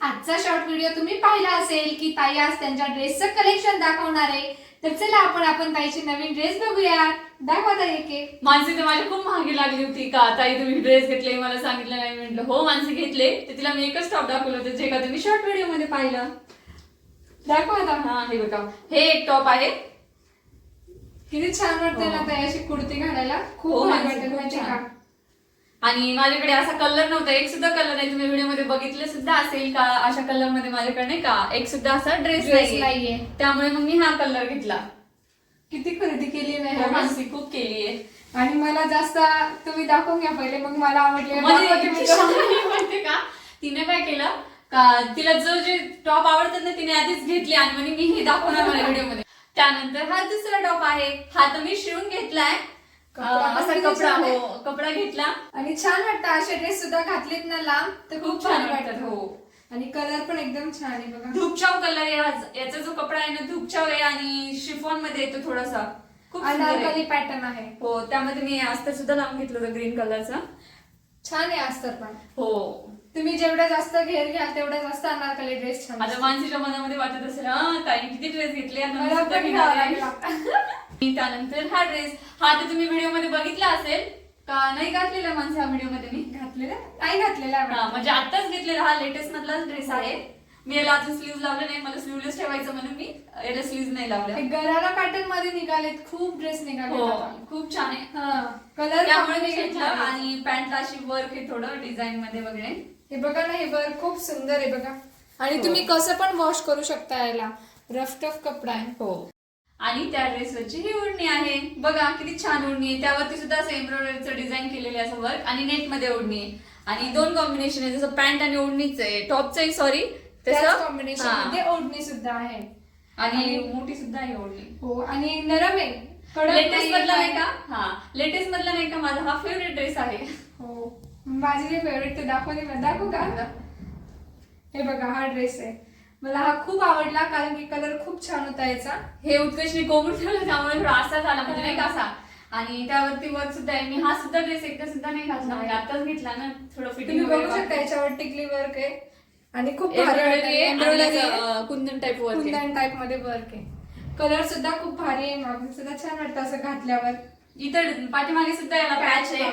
आजचा short video तुम्ही पाहिला असेल की ताई आज त्यांच्या ड्रेसचं कलेक्शन दाखवणार आहे. तर चला आपण आपण ताईचे नवीन ड्रेस बघूया. दाखवा ताई एक मानसी तर माझी खूप महागी लागली होती का? ताई तुम्ही ड्रेस घेतले मला सांगितलं नाही म्हटलं हो मानसी घेतले. तर तिला मी एकच टॉप दाखवलं होतं जे का तुम्ही शॉर्ट व्हिडिओमध्ये पाहिलं. दाखवा आता. हा हे बघा. हे एक टॉप आहे. किती छान वाटते ना हो. ताई अशी कुर्ती घालायला. हो, खूप मानसी, वाटते खूप छान. आणि माझ्याकडे असा कलर नव्हता एक सुद्धा कलर नाही. तुम्ही व्हिडिओमध्ये बघितलं सुद्धा असेल का अशा कलरमध्ये माझ्याकडे नाही का? एक सुद्धा असा ड्रेस नाही नाहीये. त्यामुळे मग मी हा कलर घेतला. किती खरेदी केली नाही हो. मानसी खूप केली आहे. आणि मला जास्त तुम्ही दाखवून घ्या पहिले मग मला आवडले. का? तिने काय केलं? का तिला जो जे टॉप आवडतात ना तिने आधीच घेतले आणि म्हणे मी हे दाखवणार मला व्हिडिओमध्ये त्यानंतर हा दुसरा टॉप आहे. हा तर मी शिवून घेतलाय. कपडा अं, पण असा किती कपडा छान आहे. हो कपडा घेतला. आणि छान वाटतं असे ड्रेस सुद्धा घातलेत ना लांब तर खूप छान वाटतात हो. आणि कलर पण एकदम छान आहे बघा. धूपचाव कलर आहे याचा जो कपडा आहे ना धूपचाव आहे आणि शिफॉनमध्ये येतो थोडासा. खूप सुंदर आहे. अनारकली पॅटर्न आहे. हो त्यामध्ये मी अस्तर सुद्धा लावून घेतलं होतं ग्रीन कलरचं छान आहे अस्तर पण. हो. तुम्ही जेवढा जास्त घेर घ्याल तेवढा जास्त अनारकली ड्रेस छान आता मानसीच्या मनामध्ये वाटत असेल हा ताई किती ड्रेस घेतले? आता मी मला सुद्धा पण घेणार घ्यावा आहे." लागला आणि त्यानंतर हा ड्रेस हा तर तुम्ही व्हिडिओमध्ये बघितला असेल का? नाही घातलेला माणसे हा व्हिडिओमध्ये मी? घातलेला? नाही घातलेला हा. म्हणजे आताच घेतलेला हा लेटेस्ट मधलाच ड्रेस आहे. मी याला अजून स्लीव्ह लावले नाही. मला स्लीवलेस ठेवायचं म्हणून मी याला स्लीव्ह नाही लावल्या. गरारा पॅटर्नमध्ये निघालेत. खूप ड्रेस निघाले हो खूप छान आहे. कलर त्यामुळे मी घेतलं आणि पॅन्टला अशी वर्क आहे थोडं डिझाईन मध्ये वगैरे. हे बघा ना हे वर खूप सुंदर आहे बघा. आणि हो. तुम्ही कसं पण वॉश करू शकता याला. रफ टफ कपडा आहे. हो. आणि त्या ड्रेसवरची ही ओढणी आहे. बघा किती छान ओढणी आहे. त्यावरती सुद्धा असं एम्ब्रॉयडरीचं डिझाईन केलेलं आहे असं वर्क आणि नेटमध्ये ओढणी आहे. आणि दोन कॉम्बिनेशन आहे. जसं पॅन्ट आणि ओढणीच आहे. टॉपचं आहे सॉरी त्याच कॉम्बिनेशन. मध्ये ओढणी सुद्धा आहे. आणि मोठी सुद्धा आहे ओढणी हो आणि नरम आहे. लेटेस्ट मधला नाही. का? हा. लेटेस्ट मधला नाही का माझा? हा फेवरेट ड्रेस आहे. हो. माझी जे फेवरेट ते दाखवते मला दाखवू का? हे बघा हा ड्रेस आहे. मला हा खूप आवडला कारण की कलर खूप छान होता याचा. हे उत्कर्षने कोमून ठेवलं त्यामुळे थोडा असा झाला म्हणजे नाही का असा. आणि त्यावरती वर्क सुद्धा आहे मी हा सुद्धा ड्रेस एकदा सुद्धा नाही घातला म्हणजे आताच घेतला ना थोडं तुम्ही फिटिंग बघू शकता याच्यावर टिकली वर्क आहे. आणि खूप भारी कुंदन टाईप वर्क आहे. कुंदन टाइपमध्ये वर्क आहे. कलर सुद्धा खूप भारी आहे मागून सुद्धा छान वाटतं असं घातल्यावर. इथं पाठीमागे सुद्धा याला पॅच आहे.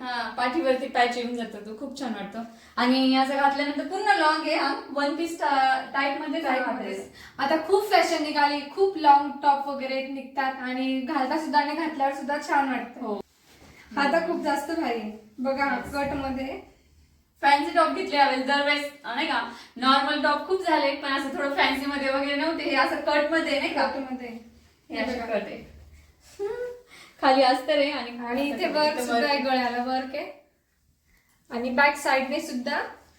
हा पाठीवरती पॅच येऊन जातो तो. खूप छान वाटतो. आणि याचं घातल्यानंतर पूर्ण लॉंग आहे हा. वन पीस टाईपमध्ये. आता खूप फॅशन निघाली खूप लॉंग टॉप वगैरे निघतात आणि घालता सुद्धा आणि घातल्यावर सुद्धा छान वाटतं. हो. तर खूप जास्त भारी. बघा कटमध्ये. फॅन्सी टॉप घेतले यावेळेस. दरवेळेस नाही का? नॉर्मल टॉप खूप झाले पण असं थोडं फॅन्सी मध्ये वगैरे नव्हते. हे असं कटमध्ये नाही का? कटमध्ये. हे असे कट आहे. खाली अस्तर आहे आणि आणि इथे वर्क सुद्धा आहे गळ्याला वर्क आहे. आणि बॅक साइडने सुद्धा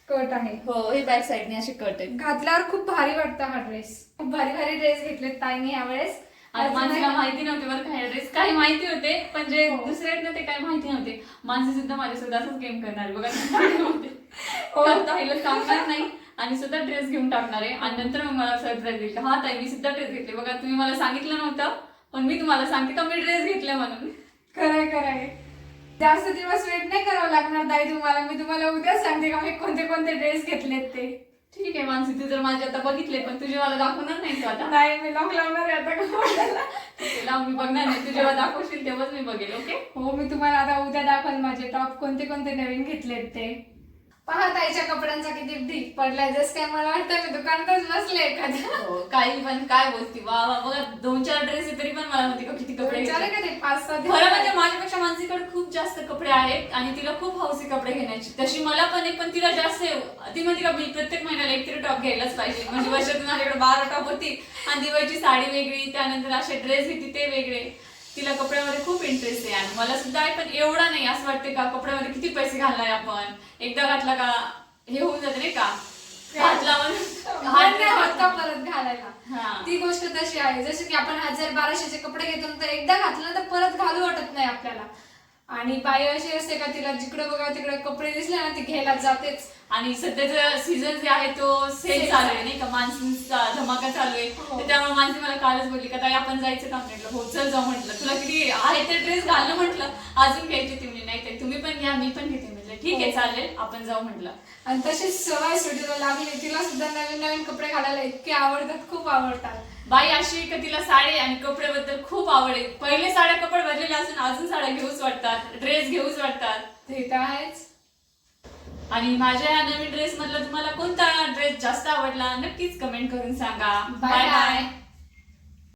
कट आहे. हो हे बॅक साईडने असे कट आहे. घातल्यावर खूप भारी वाटतं हा ड्रेस खूप भारी भारी ड्रेस घेतलेत ताईने यावेळेस. आणि माणसाला माहिती नव्हते बरं काय ड्रेस काही माहिती होते पण जे हो. दुसरे आहेत ना ते काही माहिती नव्हते. माणसे सुद्धा माझ्यासोबत असंच गेम करणार बघा हो. ताईला सांगणार नाही. आणि सुद्धा ड्रेस घेऊन टाकणार आहे. आणि नंतर मग मला सरप्राईज दिली हा ताई मी सुद्धा ड्रेस घेतले. बघा तुम्ही मला सांगितलं नव्हतं. पण मी तुम्हाला सांगते का मी ड्रेस घेतले म्हणून. खरंय खरंय. जास्त दिवस वेट नाही करावं लागणार ताई तुम्हाला. मी तुम्हाला उद्या सांगते का मी कोणते कोणते ड्रेस घेतलेत ते. ठीक आहे मानसी तू जर माझे आता बघितले पण तुझे मला दाखवणार नाही तू आता. नाही मी लॉक लावणार आहे आता का ठीक आहे, लाव, मी बघणार नाही तू जेव्हा दाखवशील तेव्हाच मी बघेल ओके? हो मी तुम्हाला आता उद्या दाखवेन माझे टॉप कोणते कोणते नवीन घेतलेत ते. पहा ताईच्या कपड्यांचा किती ढीक पडलाय. जस काय मला वाटतं मी दुकानातच बसले एखाद्या. हो, काही पण काय बोलती वा वा बघा दोन चार ड्रेस तरी पण मला म्हणते का किती कपडे विचार घेतले. का ते? पाच सहा खरं म्हणजे दिवस माझ्यापेक्षा मानसीकडे खूप जास्त कपडे आहेत आणि तिला खूप हौसी कपडे घेण्याची. तशी मला पण आहे पण तिला जास्त आहे. ती म्हणते का मी प्रत्येक महिन्याला एक तरी टॉप घ्यायलाच पाहिजे. म्हणजे वर्षातून माझ्याकडे बारा टॉप होती. आणि दिवाळीची साडी वेगळी त्यानंतर असे ड्रेस घेते ते वेगळे. तिला कपड्यामध्ये खूप इंटरेस्ट आहे आणि मला सुद्धा आहे पण एवढा नाही. असं वाटते का कपड्यामध्ये किती पैसे घालणार आपण? एकदा घातला का हे होऊन जाते नाही का? घातला परत घालायला? हा. ती गोष्ट तशी आहे. जसं की आपण हजार बाराशेचे कपडे घेतो तर एकदा घातलं तर परत घालू वाटत नाही आपल्याला. आणि बाई अशी असते का तिला जिकडे बघा तिकडे कपडे दिसले ना ती घ्यायला जातेच. आणि सध्याचा सीझन जे आहे तो सेल चालू आहे नाही का? मान्सूनचा धमाका चालू आहे. हो. तर त्यामुळे माणसी मला कालच बोलली का ताई आपण जायचं का? म्हटलं हो चल जाऊ म्हटलं. तुला किती आहे ते ड्रेस घालणं म्हटलं. अजून घ्यायची ती म्हणजे नाही ताई, तुम्ही पण घ्या मी पण घेते म्हटलं. ठीक आहे हो. चालेल आपण जाऊ म्हटलं. आणि तशीच सवय सुटीला लागली. तिला सुद्धा नवीन नवीन कपडे घालायला इतके आवडतात खूप आवडतात. बाई अशी का तिला साडी आणि कपडे बद्दल खूप आवड आहे. पहिले साड्या कपडे भरलेले असून अजून साड्या घेऊच वाटतात ड्रेस घेऊच वाटतात. ते तर आहेच. आणि माझ्या या नवीन ड्रेस मधला तुम्हाला कोणता ड्रेस जास्त आवडला नक्कीच कमेंट करून सांगा. Bye bye